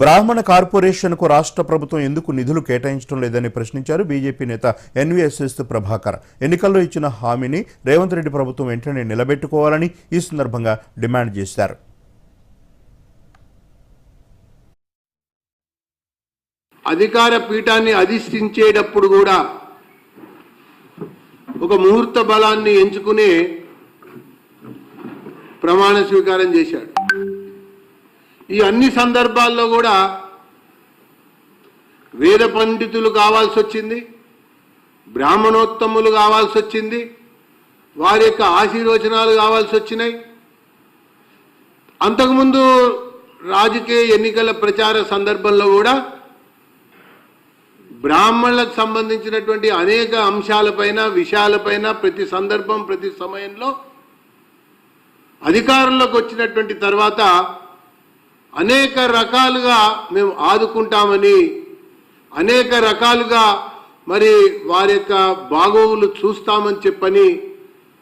బ్రాహ్మణ కార్పొరేషన్కు రాష్ట్ర ప్రభుత్వం ఎందుకు నిధులు కేటాయించడం లేదని ప్రశ్నించారు బీజేపీ నేత ఎన్వీఎస్ఎస్ ప్రభాకర్. ఎన్నికల్లో ఇచ్చిన హామీని రేవంత్ రెడ్డి ప్రభుత్వం వెంటనే నిలబెట్టుకోవాలని ఈ సందర్భంగా డిమాండ్ చేశారు. అధికార పీఠాన్ని అధిష్ఠించేటప్పుడు కూడా ఒక ముహూర్త బలాన్ని ఎంచుకుని ప్రమాణ స్వీకారం చేశాడు. ఈ అన్ని సందర్భాల్లో కూడా వేద పండితులు కావాల్సి వచ్చింది బ్రాహ్మణోత్తములు కావాల్సి వచ్చింది వారి యొక్క ఆశీర్వచనాలు కావాల్సి వచ్చినాయి. అంతకుముందు రాజకీయ ఎన్నికల ప్రచార సందర్భంలో కూడా బ్రాహ్మణులకు సంబంధించినటువంటి అనేక అంశాలపైన విషయాలపైన ప్రతి సందర్భం ప్రతి సమయంలో అధికారంలోకి వచ్చినటువంటి తర్వాత అనేక రకాలుగా మేము ఆదుకుంటామని అనేక రకాలుగా మరి వారి యొక్క బాగోగులు చూస్తామని చెప్పని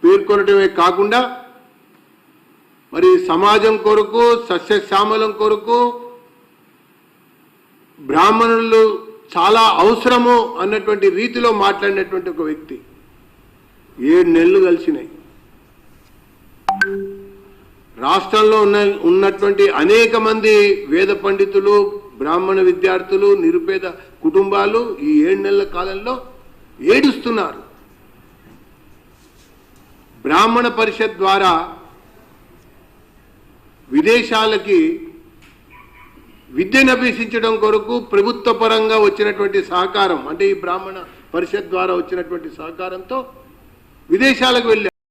పేర్కొనటమే కాకుండా మరి సమాజం కొరకు సస్యశ్యామలం కొరకు బ్రాహ్మణులు చాలా అవసరము అన్నటువంటి రీతిలో మాట్లాడినటువంటి ఒక వ్యక్తి. ఏడు నెలలు కలిసినాయి. రాష్ట్రంలో ఉన్న ఉన్నటువంటి అనేక మంది వేద పండితులు బ్రాహ్మణ విద్యార్థులు నిరుపేద కుటుంబాలు ఈ ఏడు నెలల కాలంలో ఏడుస్తున్నారు. బ్రాహ్మణ పరిషత్ ద్వారా విదేశాలకి విద్యను అభ్యసించడం కొరకు ప్రభుత్వ పరంగా వచ్చినటువంటి సహకారం అంటే ఈ బ్రాహ్మణ పరిషత్ ద్వారా వచ్చినటువంటి సహకారంతో విదేశాలకు వెళ్ళారు.